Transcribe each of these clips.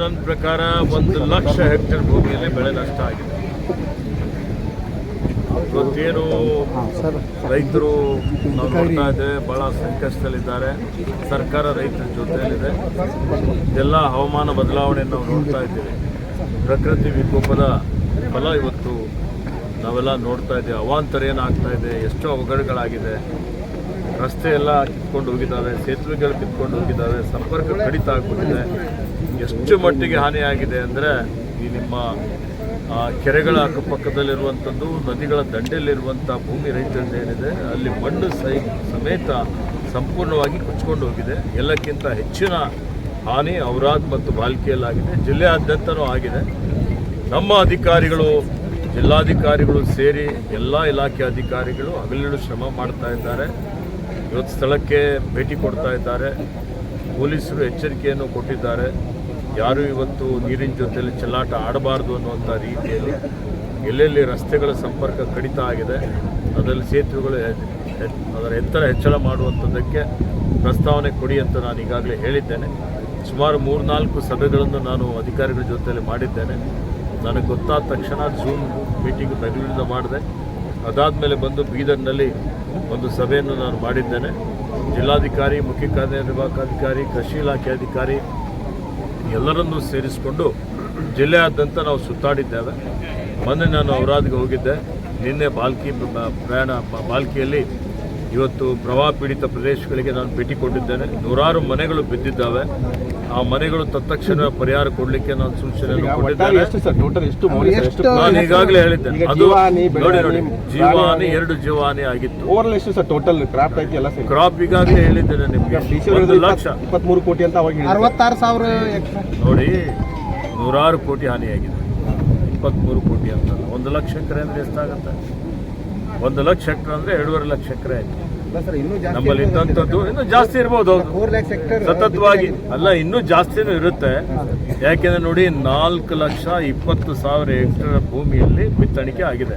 ನನ್ನ ಪ್ರಕಾರ ಒಂದು ಲಕ್ಷ ಹೆಕ್ಟೇರ್ ಭೂಮಿಯಲ್ಲಿ ಬೆಳೆ ನಷ್ಟ ಆಗಿದೆ. ಇವತ್ತೇನು ರೈತರು ನಾವು ನೋಡ್ತಾ ಇದ್ದೇವೆ ಬಹಳ ಸಂಕಷ್ಟದಲ್ಲಿದ್ದಾರೆ. ಸರ್ಕಾರ ರೈತರ ಜೊತೆಯಲ್ಲಿದೆ. ಎಲ್ಲ ಹವಾಮಾನ ಬದಲಾವಣೆಯನ್ನು ನಾವು ನೋಡ್ತಾ ಇದ್ದೇವೆ. ಪ್ರಕೃತಿ ವಿಕೋಪದ ಫಲ ಇವತ್ತು ನಾವೆಲ್ಲ ನೋಡ್ತಾ ಇದ್ದೇವೆ. ಅವಾಂತರ ಏನಾಗ್ತಾ ಇದೆ? ಎಷ್ಟೋ ಅವಘಡಗಳಾಗಿದೆ. ರಸ್ತೆ ಎಲ್ಲ ಕಿತ್ಕೊಂಡು ಹೋಗಿದ್ದಾವೆ. ಸೇತುವೆಗಳು ಕಿತ್ಕೊಂಡು ಹೋಗಿದ್ದಾವೆ. ಸಂಪರ್ಕ ಕಡಿತ ಆಗ್ಬಿಟ್ಟಿದೆ. ಎಷ್ಟು ಮಟ್ಟಿಗೆ ಹಾನಿಯಾಗಿದೆ ಅಂದರೆ ಈ ನಿಮ್ಮ ಕೆರೆಗಳ ಅಕ್ಕಪಕ್ಕದಲ್ಲಿರುವಂಥದ್ದು, ನದಿಗಳ ದಂಡೆಯಲ್ಲಿರುವಂಥ ಭೂಮಿ ರೈತರದ್ದು ಏನಿದೆ, ಅಲ್ಲಿ ಮಣ್ಣು ಸೈ, ಸಮೇತ ಸಂಪೂರ್ಣವಾಗಿ ಕೊಚ್ಕೊಂಡು ಹೋಗಿದೆ. ಎಲ್ಲಕ್ಕಿಂತ ಹೆಚ್ಚಿನ ಹಾನಿ ಔರಾದ್ ಮತ್ತು ಬಾಲ್ಕಿಯಲ್ಲಾಗಿದೆ. ಜಿಲ್ಲೆಯಾದ್ಯಂತನೂ ಆಗಿದೆ. ನಮ್ಮ ಅಧಿಕಾರಿಗಳು, ಜಿಲ್ಲಾಧಿಕಾರಿಗಳು ಸೇರಿ ಎಲ್ಲ ಇಲಾಖೆ ಅಧಿಕಾರಿಗಳು ಹಗಲಿರುಳು ಶ್ರಮ ಮಾಡ್ತಾ ಇದ್ದಾರೆ. ಇವತ್ತು ಸ್ಥಳಕ್ಕೆ ಭೇಟಿ ಕೊಡ್ತಾ ಇದ್ದಾರೆ. ಪೊಲೀಸರು ಎಚ್ಚರಿಕೆಯನ್ನು ಕೊಟ್ಟಿದ್ದಾರೆ. ಯಾರು ಇವತ್ತು ನೀರಿನ ಜೊತೆಯಲ್ಲಿ ಚೆಲ್ಲಾಟ ಆಡಬಾರ್ದು ಅನ್ನುವಂಥ ರೀತಿಯಲ್ಲಿ ಎಲ್ಲೆಲ್ಲಿ ರಸ್ತೆಗಳ ಸಂಪರ್ಕ ಕಡಿತ ಆಗಿದೆ, ಅದರಲ್ಲಿ ಸೇತುವೆಗಳು ಅದರ ಎತ್ತರ ಹೆಚ್ಚಳ ಮಾಡುವಂಥದ್ದಕ್ಕೆ ಪ್ರಸ್ತಾವನೆ ಕೊಡಿ ಅಂತ ನಾನು ಈಗಾಗಲೇ ಹೇಳಿದ್ದೇನೆ. ಸುಮಾರು ಮೂರ್ನಾಲ್ಕು ಸಭೆಗಳನ್ನು ನಾನು ಅಧಿಕಾರಿಗಳ ಜೊತೆಯಲ್ಲಿ ಮಾಡಿದ್ದೇನೆ. ನನಗೆ ಗೊತ್ತಾದ ತಕ್ಷಣ ಝೂಮ್ ಮೀಟಿಂಗ್ ಬೆಂಗಳೂರಿಂದ ಮಾಡಿದೆ. ಅದಾದಮೇಲೆ ಬಂದು ಬೀದರ್ನಲ್ಲಿ ಒಂದು ಸಭೆಯನ್ನು ನಾನು ಮಾಡಿದ್ದೇನೆ. ಜಿಲ್ಲಾಧಿಕಾರಿ, ಮುಖ್ಯ ಕಾರ್ಯನಿರ್ವಾಹಕ ಅಧಿಕಾರಿ, ಕೃಷಿ ಇಲಾಖೆ ಅಧಿಕಾರಿ ಎಲ್ಲರನ್ನೂ ಸೇರಿಸಿಕೊಂಡು ಜಿಲ್ಲೆಯಾದ್ಯಂತ ನಾವು ಸುತ್ತಾಡಿದ್ದೇವೆ. ಮೊನ್ನೆ ನಾನು ಅವರಾದ್ಗೆ ಹೋಗಿದ್ದೆ. ನಿನ್ನೆ ಬಾಲ್ಕಿ ಪ್ರಯಾಣ ಬಾಲ್ಕಿಯಲ್ಲಿ ಇವತ್ತು ಪ್ರವಾಹ ಪೀಡಿತ ಪ್ರದೇಶಗಳಿಗೆ ನಾನು ಭೇಟಿ ಕೊಟ್ಟಿದ್ದೇನೆ. ನೂರಾರು ಮನೆಗಳು ಬಿದ್ದಿದ್ದಾವೆ. ಆ ಮನೆಗಳು ತತ್ಕ್ಷಣ ಪರಿಹಾರ ಕೊಡಲಿಕ್ಕೆ ನಾನು ಸೂಚನೆಯನ್ನು ಕೊಟ್ಟಿದ್ದೇನೆ. ಎಷ್ಟು ಸರ್? ಟೋಟಲ್ ಎಷ್ಟು ಮೌಲ್ಯ ಎಷ್ಟು ನಾನು ಈಗಾಗಲೇ ಹೇಳಿದ್ದೇನೆ. ಅದು ನೋಡಿ ನೋಡಿ. ಜೀವಹಾನಿ ಎರಡು ಜೀವಹಾನಿ ಆಗಿತ್ತು. ಎಷ್ಟು ಸರ್? ಟೋಟಲ್ ಕ್ರಾಪ್ ಎಲ್ಲ ಕ್ರಾಪ್ ಈಗಾಗಲೇ ಹೇಳಿದ್ದೇನೆ ನಿಮಗೆ. ಒಂದು ಲಕ್ಷ. ಇಪ್ಪತ್ಮೂರು ಕೋಟಿ ಅಂತ. ಅರವತ್ತಾರು ಸಾವಿರ ನೋಡಿ ನೂರಾರು ಕೋಟಿ ಹಾನಿಯಾಗಿದೆ. ಇಪ್ಪತ್ತ್ಮೂರು ಕೋಟಿ ಅಂತಲ್ಲ ಒಂದು ಲಕ್ಷ ಎಕರೆ ಅಂದ್ರೆ ಎಷ್ಟಾಗುತ್ತೆ? ಒಂದು ಲಕ್ಷ ಎಕ್ರೆ ಅಂದರೆ ಎರಡೂವರೆ ಲಕ್ಷ ಎಕರೆ ನಮ್ಮಲ್ಲಿ ಇದ್ದಂಥದ್ದು ಇನ್ನೂ ಜಾಸ್ತಿ ಇರ್ಬೋದು ಸತತವಾಗಿ ಅಲ್ಲ ಇನ್ನೂ ಜಾಸ್ತಿನೂ ಇರುತ್ತೆ. ಯಾಕೆಂದ್ರೆ ನೋಡಿ ನಾಲ್ಕು ಲಕ್ಷ ಇಪ್ಪತ್ತು ಸಾವಿರ ಎಕರೆ ಭೂಮಿಯಲ್ಲಿ ಬಿತ್ತಣಿಕೆ ಆಗಿದೆ.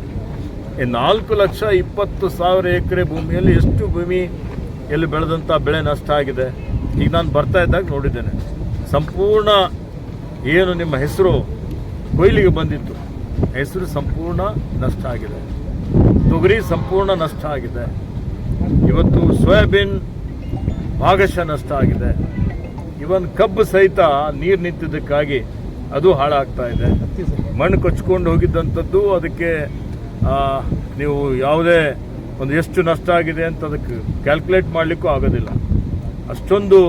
ಈ ನಾಲ್ಕು ಲಕ್ಷ ಇಪ್ಪತ್ತು ಸಾವಿರ ಎಕರೆ ಭೂಮಿಯಲ್ಲಿ ಎಷ್ಟು ಭೂಮಿ ಎಲ್ಲಿ ಬೆಳೆದಂಥ ಬೆಳೆ ನಷ್ಟ ಆಗಿದೆ? ಈಗ ನಾನು ಬರ್ತಾ ಇದ್ದಾಗ ನೋಡಿದ್ದೇನೆ. ಸಂಪೂರ್ಣ ಏನು ನಿಮ್ಮ ಹೆಸರು? ಕೊಯ್ಲಿಗೆ ಬಂದಿತ್ತು. ಹೆಸರು ಸಂಪೂರ್ಣ ನಷ್ಟ ಆಗಿದೆ. ತೊಗರಿ ಸಂಪೂರ್ಣ ನಷ್ಟ ಆಗಿದೆ. ಇವತ್ತು ಸೋಯಾಬೀನ್ ಭಾಗಶಃ ನಷ್ಟ ಆಗಿದೆ. ಇವನ್ ಕಬ್ಬು ಸಹಿತ ನೀರು ನಿಂತಿದ್ದಕ್ಕಾಗಿ ಅದು ಹಾಳಾಗ್ತಾ ಇದೆ. ಮಣ್ಣು ಕೊಚ್ಕೊಂಡು ಹೋಗಿದ್ದಂಥದ್ದು ಅದಕ್ಕೆ ನೀವು ಯಾವುದೇ ಒಂದು ಎಷ್ಟು ನಷ್ಟ ಆಗಿದೆ ಅಂತ ಅದಕ್ಕೆ ಕ್ಯಾಲ್ಕುಲೇಟ್ ಮಾಡಲಿಕ್ಕೂ ಆಗೋದಿಲ್ಲ. ಅಷ್ಟೊಂದು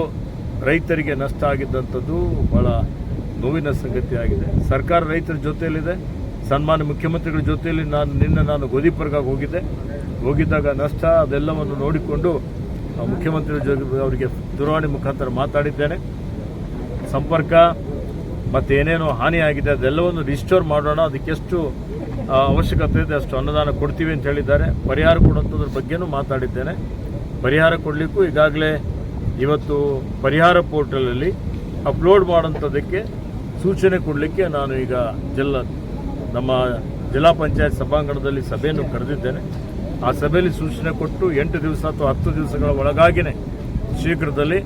ರೈತರಿಗೆ ನಷ್ಟ ಆಗಿದ್ದಂಥದ್ದು ಭಾಳ ನೋವಿನ ಸಂಗತಿ ಆಗಿದೆ. ಸರ್ಕಾರ ರೈತರ ಜೊತೆಯಲ್ಲಿದೆ. ಸನ್ಮಾನ್ಯ ಮುಖ್ಯಮಂತ್ರಿಗಳ ಜೊತೆಯಲ್ಲಿ ನಾನು ನಿನ್ನೆ ನಾನು ಗೋದಿಪರ್ಗಾಗಿ ಹೋಗಿದ್ದೆ. ಹೋಗಿದ್ದಾಗ ನಷ್ಟ ಅದೆಲ್ಲವನ್ನು ನೋಡಿಕೊಂಡು ಮುಖ್ಯಮಂತ್ರಿಗಳ ಮುಖ್ಯಮಂತ್ರಿ ಜೊತೆ ಅವರಿಗೆ ದೂರವಾಣಿ ಮುಖಾಂತರ ಮಾತಾಡಿದ್ದೇನೆ. ಸಂಪರ್ಕ ಮತ್ತು ಏನೇನು ಹಾನಿಯಾಗಿದೆ ಅದೆಲ್ಲವನ್ನು ರಿಸ್ಟೋರ್ ಮಾಡೋಣ, ಅದಕ್ಕೆಷ್ಟು ಎಷ್ಟು ಅವಶ್ಯಕತೆ ಇದೆ ಅಷ್ಟು ಅನುದಾನ ಕೊಡ್ತೀವಿ ಅಂತ ಹೇಳಿದ್ದಾರೆ. ಪರಿಹಾರ ಕೊಡುವಂಥದ್ರ ಬಗ್ಗೆನೂ ಮಾತಾಡಿದ್ದೇನೆ. ಪರಿಹಾರ ಕೊಡಲಿಕ್ಕೂ ಈಗಾಗಲೇ ಇವತ್ತು ಪರಿಹಾರ ಪೋರ್ಟಲಲ್ಲಿ ಅಪ್ಲೋಡ್ ಮಾಡೋಂಥದ್ದಕ್ಕೆ ಸೂಚನೆ ಕೊಡಲಿಕ್ಕೆ ನಾನು ಈಗ ಜಿಲ್ಲಾ ನಮ್ಮ ಜಿಲ್ಲಾ ಪಂಚಾಯತ್ ಸಭಾಂಗಣದಲ್ಲಿ ಸಭೆಯನ್ನು ಕರೆದಿದ್ದೇನೆ ಆ ಸಭೆಯಲ್ಲಿ ಸೂಚನೆ ಕೊಟ್ಟು ಎಂಟು ದಿವಸ ಅಥವಾ ಹತ್ತು ದಿವಸಗಳ ಒಳಗಾಗಿನೇ ಶೀಘ್ರದಲ್ಲಿ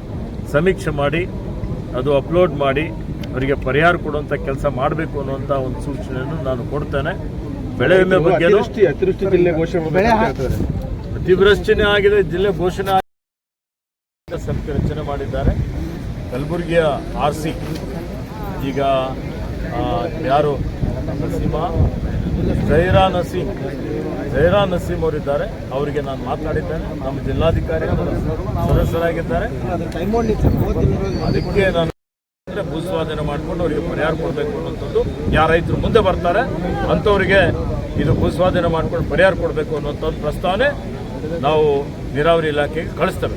ಸಮೀಕ್ಷೆ ಮಾಡಿ ಅದು ಅಪ್ಲೋಡ್ ಮಾಡಿ ಅವರಿಗೆ ಪರಿಹಾರ ಕೊಡುವಂಥ ಕೆಲಸ ಮಾಡಬೇಕು ಅನ್ನುವಂಥ ಒಂದು ಸೂಚನೆಯನ್ನು ನಾನು ಕೊಡ್ತೇನೆ ಬೆಳೆ ವಿಮೆ ಬಗ್ಗೆ. ಅತಿವೃಷ್ಟಿನೇ ಆಗಿದೆ ಜಿಲ್ಲೆ ಘೋಷಣೆ ಆಗಿದೆ. ಸಮಿತಿ ರಚನೆ ಮಾಡಿದ್ದಾರೆ ಕಲಬುರಗಿಯ ಆರ್ ಸಿ ಈಗ ಯಾರು ನಸೀಮಾ, ಜೈರಾ ನಸೀಂ, ಜೈರಾ ನಸೀಮ್ ಅವರಿದ್ದಾರೆ. ಅವರಿಗೆ ನಾನು ಮಾತನಾಡಿದ್ದೇನೆ ನಮ್ಮ ಜಿಲ್ಲಾಧಿಕಾರಿ ಸದಸ್ಯರಾಗಿದ್ದಾರೆ. ಅದಕ್ಕೆ ನಾನು ಭೂಸ್ವಾಧೀನ ಮಾಡಿಕೊಂಡು ಅವರಿಗೆ ಪರಿಹಾರ ಕೊಡಬೇಕು ಅನ್ನುವಂಥದ್ದು. ಯಾರ ರೈತರು ಮುಂದೆ ಬರ್ತಾರೆ, ಅಂಥವರಿಗೆ ಇದು ಭೂಸ್ವಾಧೀನ ಮಾಡ್ಕೊಂಡು ಪರಿಹಾರ ಕೊಡಬೇಕು ಅನ್ನುವಂಥ ಒಂದು ಪ್ರಸ್ತಾವನೆ ನಾವು ನೀರಾವರಿ ಇಲಾಖೆಗೆ ಕಳಿಸ್ತೇವೆ.